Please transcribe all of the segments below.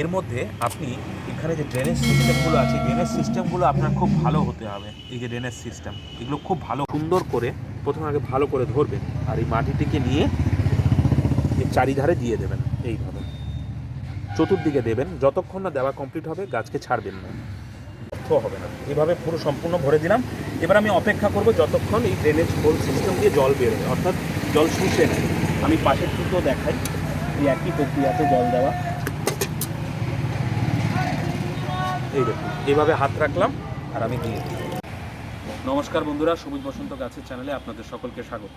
এর মধ্যে আপনি এখানে যে ড্রেনেজ সিস্টেমগুলো আছে ড্রেনেজ সিস্টেমগুলো আপনার খুব ভালো হতে হবে। এই যে ড্রেনেজ সিস্টেম এগুলো খুব ভালো, সুন্দর করে প্রথমে আগে ভালো করে ধরবেন আর এই মাটিটিকে নিয়ে এর চারিধারে দিয়ে দেবেন এইভাবে। চতুর্দিকে দেবেন, যতক্ষণ না দেওয়া কমপ্লিট হবে, গাছকে ছাড়বেন না। হবে না এভাবে পুরো সম্পূর্ণ ভরে দিলাম। এবার আমি অপেক্ষা করব যতক্ষণ এই ড্রেনেজ হোল সিস্টেম দিয়ে জল বেরোবে অর্থাৎ জল শুষে আমি পাশের টুকরো দেখাই, এই একই প্রক্রিয়াতে জল দেওয়া। এই দেখুন এইভাবে হাত রাখলাম আর আমি দিয়ে নমস্কার বন্ধুরা সবুজ বসন্ত গাছের চ্যানেলে আপনাদের সকলকে স্বাগত।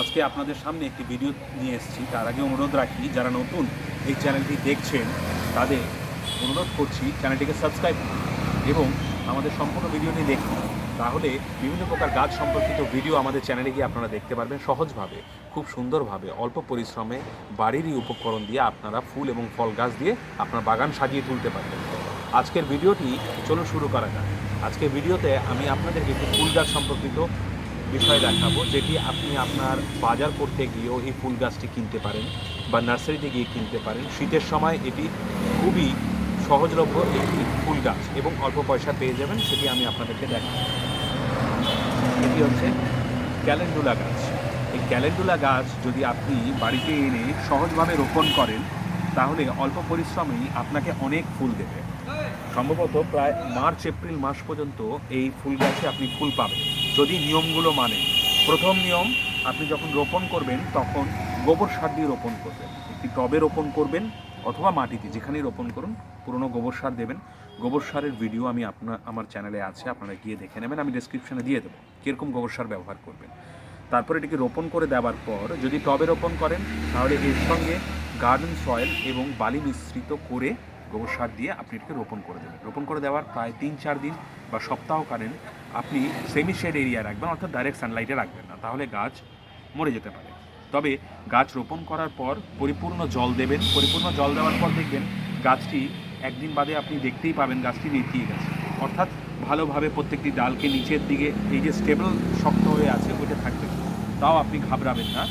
আজকে আপনাদের সামনে একটি ভিডিও নিয়ে এসেছি। তার আগে অনুরোধ রাখি, যারা নতুন এই চ্যানেলটি দেখছেন, তাদের অনুরোধ করছি চ্যানেলটিকে সাবস্ক্রাইব করুন এবং আমাদের সম্পূর্ণ ভিডিওটি দেখুন। তাহলে বিভিন্ন প্রকার গাছ সম্পর্কিত ভিডিও আমাদের চ্যানেলে গিয়ে আপনারা দেখতে পারবেন সহজভাবে, খুব সুন্দরভাবে। অল্প পরিশ্রমে বাড়িরই উপকরণ দিয়ে আপনারা ফুল এবং ফল গাছ দিয়ে আপনার বাগান সাজিয়ে তুলতে পারবেন। আজকের ভিডিওটি চলুন শুরু করা যাক। আজকের ভিডিওতে আমি আপনাদেরকে একটি ফুল গাছ সম্পর্কিত বিষয় দেখাবো, যেটি আপনি আপনার বাজার করতে গিয়েও এই ফুল গাছটি কিনতে পারেন বা নার্সারিতে গিয়ে কিনতে পারেন। শীতের সময় এটি খুবই সহজলভ্য একটি ফুল গাছ এবং অল্প পয়সা পেয়ে যাবেন, সেটি আমি আপনাদেরকে দেখাবো। এটি হচ্ছে ক্যালেন্ডুলা গাছ। এই ক্যালেন্ডুলা গাছ যদি আপনি বাড়িতে এনে সহজভাবে রোপণ করেন তাহলে অল্প পরিশ্রমেই আপনাকে অনেক ফুল দেবে। সম্ভবত প্রায় মার্চ, এপ্রিল মাস পর্যন্ত এই ফুল গাছে আপনি ফুল পাবেন, যদি নিয়মগুলো মানেন। প্রথম নিয়ম, আপনি যখন রোপণ করবেন, তখন গোবর সার দিয়ে রোপণ করবেন। একটি টবে রোপণ করবেন অথবা মাটিতে, যেখানেই রোপণ করুন, পুরনো গোবর সার দেবেন। গোবর সারের ভিডিও আমি আপনার আমার চ্যানেলে আছে, আপনারা গিয়ে দেখে নেবেন, আমি ডেসক্রিপশনে দিয়ে দেবো কীরকম গোবর সার ব্যবহার করবেন। তারপর এটিকে রোপণ করে দেওয়ার পর, যদি টবে রোপণ করেন, তাহলে এর সঙ্গে গার্ডেন সয়েল এবং বালি মিশ্রিত করে গোবর সার দিয়ে আপনি এটিকে রোপণ করে দেবেন। রোপণ করে দেওয়ার প্রায় তিন চার দিন বা সপ্তাহ সপ্তাহকালীন আপনি সেমি শেড এরিয়া রাখবেন, অর্থাৎ ডাইরেক্ট সানলাইটে রাখবেন না, তাহলে গাছ মরে যেতে পারে। তবে গাছ রোপণ করার পর পরিপূর্ণ জল দেবেন, পরিপূর্ণ জল দেওয়ার পর দেখবেন গাছটি একদিন বাদে আপনি দেখতেই পাবেন গাছটি নেতিয়ে গেছে। অর্থাৎ ভালোভাবে প্রত্যেকটি ডালকে নিচের দিকে, এই যে স্টেবল শক্ত হয়ে আছে, ওইটা থাকবে তাও আপনি ঘাবড়াবেন না।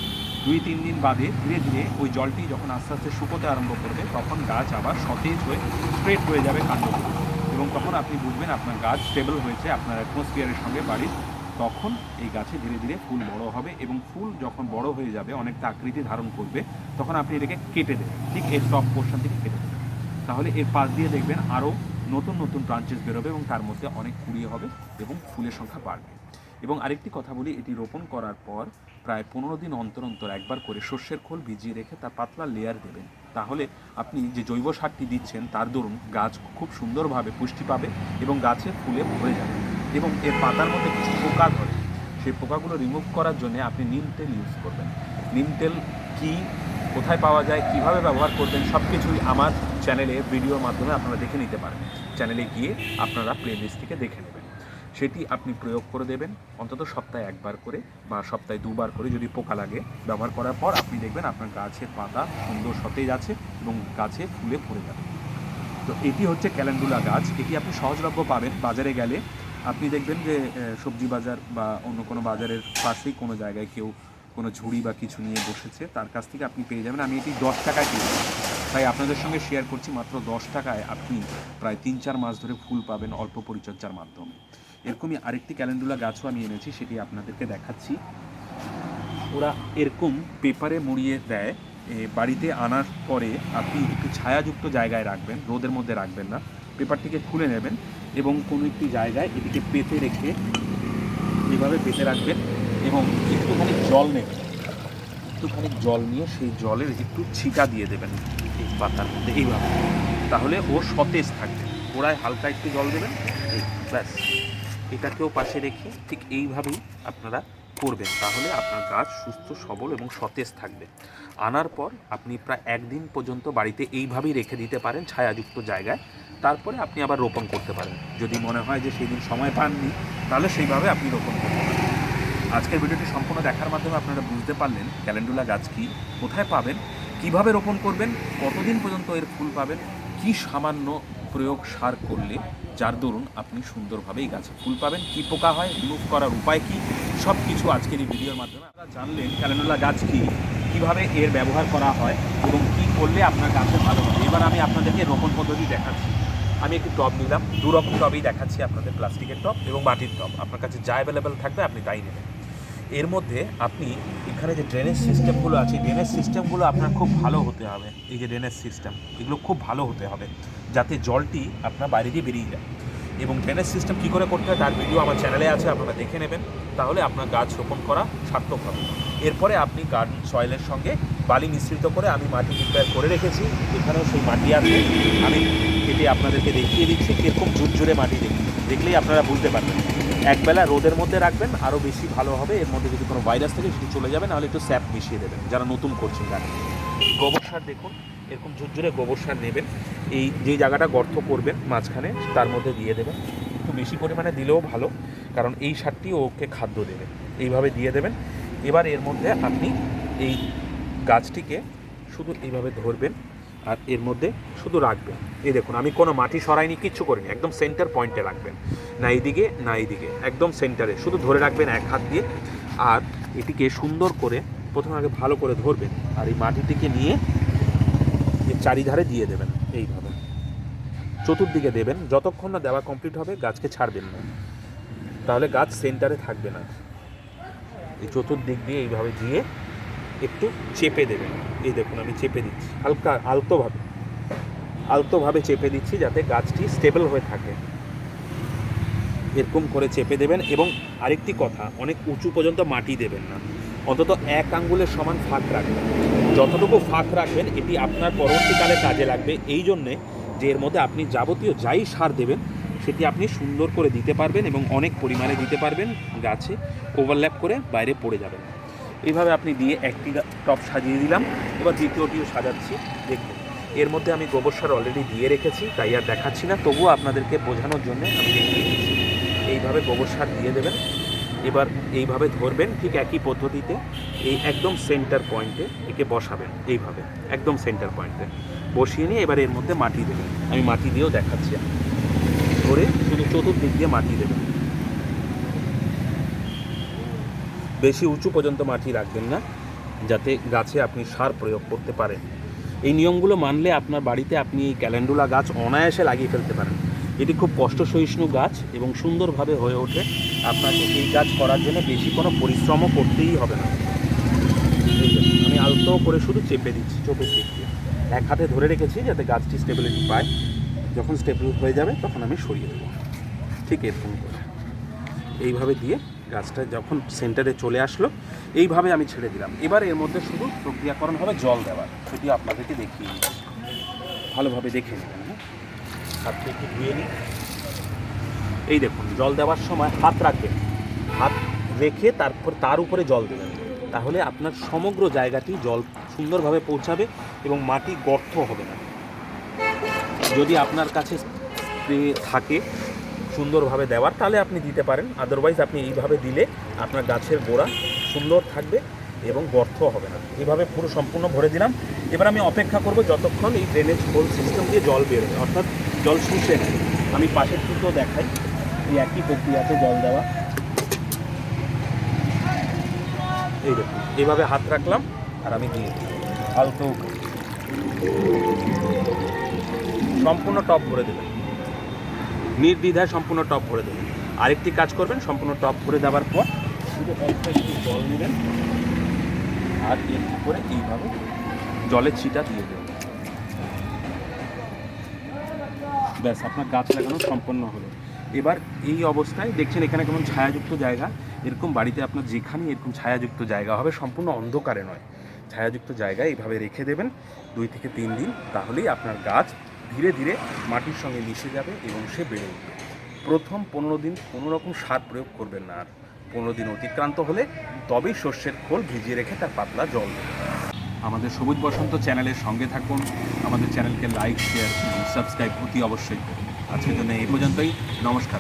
দুই, তিন দিন বাদে ধীরে ধীরে ওই জলটি যখন আস্তে আস্তে শুকোতে আরম্ভ করবে, তখন গাছ আবার সতেজ হয়ে স্প্রেড হয়ে যাবে কাণ্ডগুলো। এবং তখন আপনি বুঝবেন আপনার গাছ স্টেবল হয়েছে, আপনার অ্যাটমসফিয়ারের সঙ্গে বাড়ির, তখন এই গাছে ধীরে ধীরে ফুল বড় হবে এবং ফুল যখন বড় হয়ে যাবে, অনেকটা আকৃতি ধারণ করবে, তখন আপনি এটাকে কেটে দেবেন। ঠিক এর টপ পোর্শন থেকে কেটে দেবেন। তাহলে এর পাশ দিয়ে দেখবেন আরও নতুন নতুন ব্রাঞ্চেস বেরোবে এবং তার মধ্যে অনেক কুড়িয়ে হবে এবং ফুলের সংখ্যা বাড়বে। এবং আরেকটি কথা বলি, এটি রোপণ করার পর প্রায় পনেরো দিন অন্তর অন্তর একবার করে সর্ষের খোল ভিজিয়ে রেখে তার পাতলা লেয়ার দেবেন। তাহলে আপনি যে জৈব সারটি দিচ্ছেন, তার দরুন গাছ খুব সুন্দরভাবে পুষ্টি পাবে এবং গাছে ফুলে ভরে যাবে এবং এর পাতার মধ্যে কিছু পোকা ধরে। সেই পোকাগুলো রিমুভ করার জন্য আপনি নিম তেল ইউজ করবেন। নিম তেল কী, কোথায় পাওয়া যায়, কীভাবে ব্যবহার করবেন সব কিছুই আমার চ্যানেলে ভিডিওর মাধ্যমে আপনারা দেখে নিতে পারেন চ্যানেলে গিয়ে আপনারা প্লেলিস্ট থেকে দেখে নেবেন। সেটি আপনি প্রয়োগ করে দেবেন। অন্তত সপ্তাহে একবার করে বা সপ্তাহে দুবার করে যদি পোকা লাগে ব্যবহার করার পর আপনি দেখবেন আপনার গাছের পাতা সুন্দর সতেজ আছে এবং গাছে ফুলে ভরে যাবে। তো এটি হচ্ছে ক্যালেন্ডুলা গাছ। এটি আপনি সহজলভ্য পাবেন। বাজারে গেলে আপনি দেখবেন যে সবজি বাজার বা অন্য কোনো বাজারের পাশেই কোনো জায়গায় কেউ কোনো ঝুড়ি বা কিছু নিয়ে বসেছে, তার কাছ থেকে আপনি পেয়ে যাবেন। আমি এটি দশ টাকায় কিনেছি তাই আপনাদের সঙ্গে শেয়ার করছি মাত্র দশ টাকায় আপনি প্রায় তিন চার মাস ধরে ফুল পাবেন অল্প পরিচর্যার মাধ্যমে। এরকমই আরেকটি ক্যালেন্ডুলা গাছও আমি এনেছি, সেটি আপনাদেরকে দেখাচ্ছি। ওরা এরকম পেপারে মুড়িয়ে দেয় বাড়িতে আনার পরে আপনি একটু ছায়াযুক্ত জায়গায় রাখবেন, রোদের মধ্যে রাখবেন না, পেপারটিকে খুলে নেবেন এবং কোনো একটি জায়গায় এটিকে পেতে রেখে এভাবে পেতে রাখবেন এবং একটুখানি জল নেবেন। একটুখানি জল নিয়ে সেই জলের একটু ছিটা দিয়ে দেবেন পাতার মধ্যে, এইভাবে। তাহলে ও সতেজ থাকবে। ওরায় হালকা একটু জল দেবেন ব্যাস। এটাকেও পাশে রেখে ঠিক এইভাবেই আপনারা করবেন। তাহলে আপনার গাছ সুস্থ, সবল এবং সতেজ থাকবে। আনার পর আপনি প্রায় একদিন পর্যন্ত বাড়িতে এইভাবেই রেখে দিতে পারেন ছায়াযুক্ত জায়গায়। তারপরে আপনি আবার রোপণ করতে পারেন। যদি মনে হয় যে সেই দিন সময় পাননি, তাহলে সেইভাবে আপনি রোপণ করতে পারেন। আজকের ভিডিওটি সম্পূর্ণ দেখার মাধ্যমে আপনারা বুঝতে পারলেন ক্যালেন্ডুলা গাছ কি, কোথায় পাবেন, কীভাবে রোপণ করবেন, কতদিন পর্যন্ত এর ফুল পাবেন, কি সামান্য প্রয়োগ সার করলে, যার দরুন আপনি সুন্দরভাবে এই গাছে ফুল পাবেন। কী পোকা হয় রিমুভ করার উপায় কী? সব কিছু আজকের এই ভিডিওর মাধ্যমে আপনারা জানলেন ক্যালেন্ডুলা গাছ কি? কীভাবে এর ব্যবহার করা হয় এবং কি করলে আপনার গাছে ভালো হবে? এবার আমি আপনাদেরকে রোপণ পদ্ধতি দেখাচ্ছি। আমি একটি টব নিলাম, দু রকম টবই দেখাচ্ছি আপনাদের প্লাস্টিকের টব এবং মাটির টব। আপনার কাছে যা অ্যাভেলেবেল থাকবে আপনি তাই নেবেন। এর মধ্যে আপনি এখানে যে ড্রেনেজ সিস্টেমগুলো আছে ড্রেনেজ সিস্টেমগুলো আপনার খুব ভালো হতে হবে। এই যে ড্রেনেজ সিস্টেম এগুলো খুব ভালো হতে হবে। যাতে জলটি আপনার বাইরে দিয়ে বেরিয়ে যায়। এবং ড্রেনেজ সিস্টেম কী করে করতে হয়, তার ভিডিও আমার চ্যানেলে আছে, আপনারা দেখে নেবেন। তাহলে আপনার গাছ রোপণ করা সার্থক হবে। এরপরে আপনি গার্ডেন সয়েলের সঙ্গে বালি মিশ্রিত করে আমি মাটি প্রিপেয়ার করে রেখেছি। এখানেও সেই মাটি আছে। আমি এটি আপনাদেরকে দেখিয়ে দিচ্ছি, কীরকম ঝুরঝুরে মাটি দেখি দেখলেই আপনারা বুঝতে পারবেন। একবেলা রোদের মধ্যে রাখবেন আরও বেশি ভালো হবে। এর মধ্যে যদি কোনো ভাইরাস থাকে, সেটি চলে যাবে, নাহলে একটু স্যাপ মিশিয়ে দেবেন, যারা নতুন করছেন গাছ গোবর সার দেখুন, এরকম ঝুরঝুরে গোবর সার নেবেন। এই যে জায়গাটা গর্ত করবেন মাঝখানে, তার মধ্যে দিয়ে দেবেন। একটু বেশি পরিমাণে দিলেও ভালো, কারণ এই সারটি ওকে খাদ্য দেবে। এইভাবে দিয়ে দেবেন। এবার এর মধ্যে আপনি এই গাছটিকে শুধু এইভাবে ধরবেন, আর এর মধ্যে শুধু রাখবেন। এই দেখুন, আমি কোনো মাটি সরাইনি, কিচ্ছু করিনি, একদম সেন্টার পয়েন্টে রাখবেন। না এইদিকে না এইদিকে একদম সেন্টারে। শুধু ধরে রাখবেন এক হাত দিয়ে আর এটিকে সুন্দর করে প্রথমে আগে ভালো করে ধরবেন আর এই মাটিটিকে নিয়ে এর চারিধারে দিয়ে দেবেন এইভাবে। চতুর্দিকে দেবেন। যতক্ষণ না দেওয়া কমপ্লিট হবে, গাছকে ছাড়বেন না। তাহলে গাছ সেন্টারে থাকবে না। এই চতুর্দিক দিয়ে এইভাবে দিয়ে একটু চেপে দেবেন। এই দেখুন, আমি চেপে দিচ্ছি। হালকা আলতোভাবে আলতোভাবে চেপে দিচ্ছি যাতে গাছটি স্টেবল হয়ে থাকে। এরকম করে চেপে দেবেন এবং আরেকটি কথা, অনেক উঁচু পর্যন্ত মাটি দেবেন না। অন্তত এক আঙ্গুলের সমান ফাঁক রাখবেন। যতটুকু ফাঁক রাখবেন, এটি আপনার পরবর্তীকালে কাজে লাগবে। এই জন্যে যে এর মধ্যে আপনি যাবতীয় যাই সার দেবেন, সেটি আপনি সুন্দর করে দিতে পারবেন এবং অনেক পরিমাণে দিতে পারবেন গাছে ওভারল্যাপ করে বাইরে পড়ে যাবেন এইভাবে আপনি দিয়ে একটি টব সাজিয়ে দিলাম। এবার দ্বিতীয়টিও সাজাচ্ছি। দেখুন, এর মধ্যে আমি গোবর সার অলরেডি দিয়ে রেখেছি, তাই আর দেখাচ্ছি না। তবুও আপনাদেরকে বোঝানোর জন্য আমি দেখিয়ে দিচ্ছি। এইভাবে গোবর সার দিয়ে দেবেন। এবার এইভাবে ধরবেন ঠিক একই পদ্ধতিতে, এই একদম সেন্টার পয়েন্টে একে বসাবেন এইভাবে, একদম সেন্টার পয়েন্টে বসিয়ে নিয়ে এবার এর মধ্যে মাটি দেবেন। আমি মাটি দিয়েও দেখাচ্ছি। ধরে শুধু চতুর্দিক দিয়ে মাটি দেবেন। বেশি উঁচু পর্যন্ত মাটি রাখবেন না, যাতে গাছে আপনি সার প্রয়োগ করতে পারেন। এই নিয়মগুলো মানলে আপনার বাড়িতে আপনি ক্যালেন্ডুলা গাছ অনায়াসে লাগিয়ে ফেলতে পারেন। এটি খুব কষ্ট সহিষ্ণু গাছ এবং সুন্দরভাবে হয়ে ওঠে। আপনাকে এই গাছ করার জন্য বেশি কোনো পরিশ্রমও করতেই হবে না। আমি আলতো করে শুধু চেপে দিচ্ছি, চোখের দিক দিয়ে। এক হাতে ধরে রেখেছি যাতে গাছটি স্টেবিলিটি পায়। যখন স্টেবল হয়ে যাবে, তখন আমি সরিয়ে দেবো। ঠিক এরকম করে। এইভাবে দিয়ে গাছটা যখন সেন্টারে চলে আসলো, এইভাবে আমি ছেড়ে দিলাম। এবার এর মধ্যে শুধু প্রক্রিয়াকরণ হবে জল দেওয়ার। সেটি আপনাদেরকে দেখিয়ে ভালোভাবে দেখে নেবেন হ্যাঁ? হাতটা একটু ধুয়ে নিই। এই দেখুন, জল দেওয়ার সময় হাত রাখবেন। হাত রেখে তারপর তার উপরে জল দেবেন। তাহলে আপনার সমগ্র জায়গাটি জল সুন্দরভাবে পৌঁছাবে এবং মাটি গর্ত হবে না। যদি আপনার কাছে স্প্রে থাকে সুন্দরভাবে দেওয়ার, তাহলে আপনি দিতে পারেন। আদারওয়াইজ আপনি এইভাবে দিলে আপনার গাছের গোড়া সুন্দর থাকবে এবং গর্ত হবে না। এইভাবে পুরো সম্পূর্ণ ভরে দিলাম। এবার আমি অপেক্ষা করব যতক্ষণ এই ড্রেনেজ হোল সিস্টেম দিয়ে জল বেরোবে অর্থাৎ জল শুষে আমি পাশের টুকরো দেখাই, এই একই প্রক্রিয়াতে জল দেওয়া। এই দেখুন, এইভাবে হাত রাখলাম আর আমি দিয়ে দিই। করে। সম্পূর্ণ টপ ভরে দেবেন। নির্দ্বিধায় সম্পূর্ণ টপ ভরে দেবেন। আরেকটি কাজ করবেন, সম্পূর্ণ টপ ভরে দেওয়ার পর শুধু জল নেবেন। আর একটু করে এইভাবে জলের ছিটা দিয়ে দেবেন। ব্যাস, আপনার গাছ লাগানো সম্পন্ন হলো। এবার এই অবস্থায় দেখছেন এখানে কেমন ছায়াযুক্ত জায়গা। এরকম বাড়িতে আপনার যেখানে এরকম ছায়াযুক্ত জায়গা হবে, সম্পূর্ণ অন্ধকারে নয়। ছায়াযুক্ত জায়গায় এইভাবে রেখে দেবেন দুই থেকে তিন দিন, তাহলেই আপনার গাছ ধীরে ধীরে মাটির সঙ্গে মিশে যাবে এবং সে বেড়ে উঠবে। প্রথম পনেরো দিন কোনো রকম সার প্রয়োগ করবেন না আর। পনেরো দিন অতিক্রান্ত হলে তবেই শস্যের খোল ভিজিয়ে রেখে তার পাতলা জল দেবেন। আমাদের সবুজ বসন্ত চ্যানেলের সঙ্গে থাকুন। আমাদের চ্যানেলকে লাইক শেয়ার সাবস্ক্রাইব অতি অবশ্যই করুন। আজকের জন্য এই পর্যন্তই। নমস্কার।